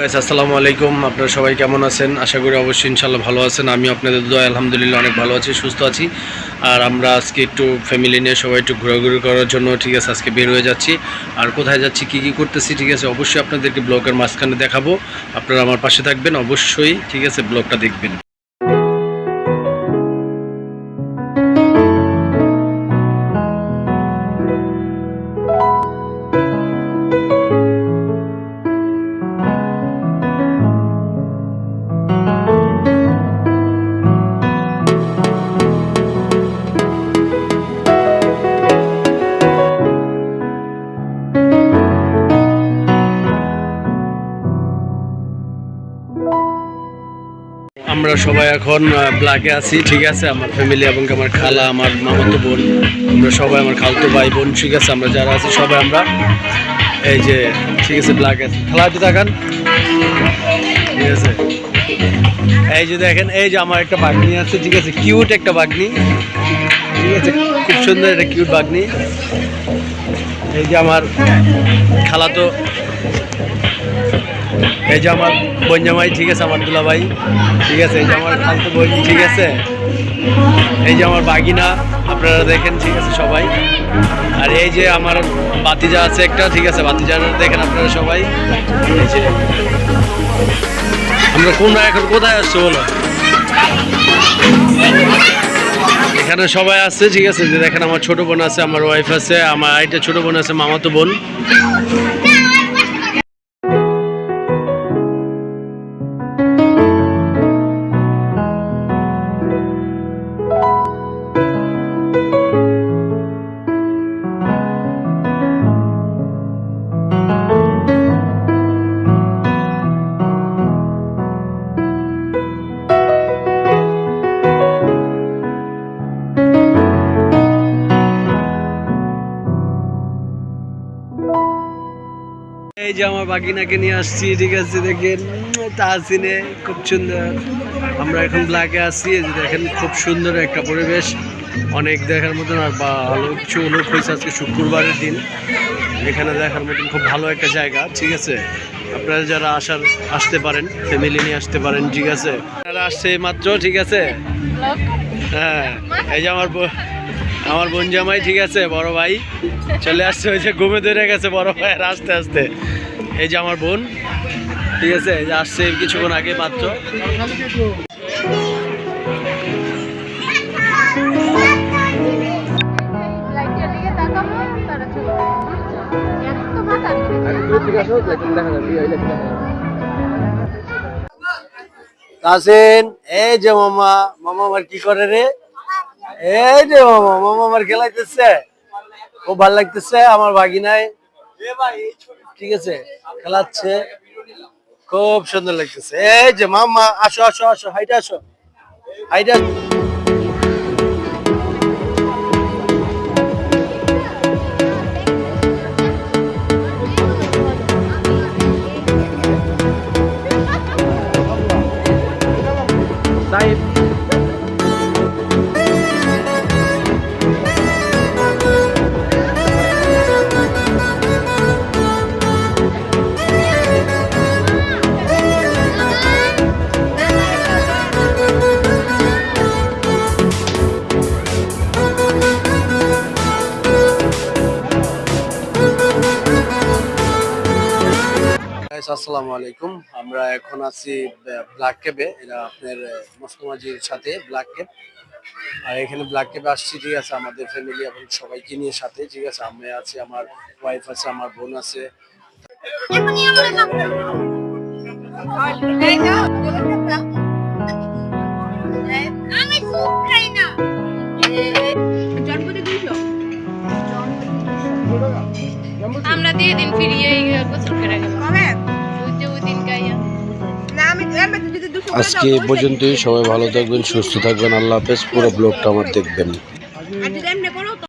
Guys আসসালামু আলাইকুম। আপনারা সবাই কেমন আছেন? আশা করি অবশ্যই ইনশাল্লাহ ভালো আছেন। আমি আপনাদের দোয়া, আলহামদুলিল্লাহ অনেক ভালো আছি, সুস্থ আছি। আর আমরা আজকে একটু ফ্যামিলি নিয়ে সবাই একটু ঘোরাঘুরি করার জন্য ঠিক আছে, আজকে বের হয়ে যাচ্ছি। আর কোথায় যাচ্ছি, কি কি করতেছি, ঠিক আছে, অবশ্যই আপনাদেরকে ব্লগের মাঝখানে দেখাবো। আপনারা আমার পাশে থাকবেন, অবশ্যই, ঠিক আছে, ব্লগটা দেখবেন। আমরা সবাই এখন ব্লাকে আছি, ঠিক আছে? আমার ফ্যামিলি এবং আমার খালা, আমার মামাতো বোন, আমরা সবাই আমার খালতো ভাই বোন, ঠিক আছে? আমরা যারা আছি, সবাই আমরা এই যে, ঠিক আছে ব্লাকে আছি। খালা, একটু দেখান ঠিক আছে? এই যে দেখেন, এই যে আমার একটা বাগনি আছে, ঠিক আছে? কিউট একটা বাগনি। ঠিক আছে? খুব সুন্দর একটা কিউট বাগনি। এই যে আমার খালাতো এই যে আমার বঞ্জামাই ঠিক আছে আমার দুলা ভাই ঠিক আছে, এই যে আমার খালতো বই, ঠিক আছে? এই যে আমার বাগিনা, আপনারা দেখেন, ঠিক আছে সবাই। আর এই যে আমার বাতিজা আছে একটা, ঠিক আছে বাতিজা দেখেন আপনারা সবাই। আমরা কোন, এখন কোথায় আসছো বলো? এখানে সবাই আছে, ঠিক আছে দেখেন আমার ছোট বোন আছে, আমার ওয়াইফ আছে, আমার আরেকটা ছোট বোন আছে, মামাতো বোন। এই যে আমার বাগিনাকে নিয়ে আসছি, ঠিক আছে, দেখেন, তাহসিনে খুব সুন্দর। আমরা এখন ব্ল্যাকে আসছি দেখেন, খুব সুন্দর একটা পরিবেশ। অনেক দেখার মতন, আর ভালো কিছু লোক হয়েছে আজকে শুক্রবারের দিন। এখানে দেখার মতন খুব ভালো একটা জায়গা, ঠিক আছে? আপনারা যারা আসার, আসতে পারেন ফ্যামিলি নিয়ে আসতে পারেন, ঠিক আছে? তারা আসছে মাত্র, ঠিক আছে? হ্যাঁ এই যে আমার আমার বোন জামাই, ঠিক আছে, বড় ভাই। চলে আসছে, ওই যে ঘুমে ধরে গেছে, বড় ভাই আর আস্তে আস্তে। এই যে আমার বোন। ঠিক আছে আসছে কিছুক্ষণ আগে মাত্র। যে মামা মামা আমার কি করে রে? এই যে মামা মামা আমার খুব ভালো লাগতেছে, আমার বাগিনায় ঠিক আছে, খেলাচ্ছে। খুব সুন্দর লাগতেছে। এই যে মামা আসো আসো আসো, হাইটা আসো। হাইটা Guys, আসসালামু আলাইকুম। আমরা এখন আছি ব্ল্যাক ক্যাবে এটা আপনার মস্তমাজির সাথে ব্ল্যাক ক্যাব আর এখানে ব্ল্যাক ক্যাবে আসছি ঠিক আছে আমাদের ফ্যামিলি এবং সবাইকে নিয়ে সাথে ঠিক আছে। আমি আছি আমার ওয়াইফ আছে আমার বোন আছে। আমি আজকে এ পর্যন্তই। সবাই ভালো থাকবেন সুস্থ থাকবেন। আল্লাহ হাফেজ। পুরো ব্লগটা আমার দেখবেন।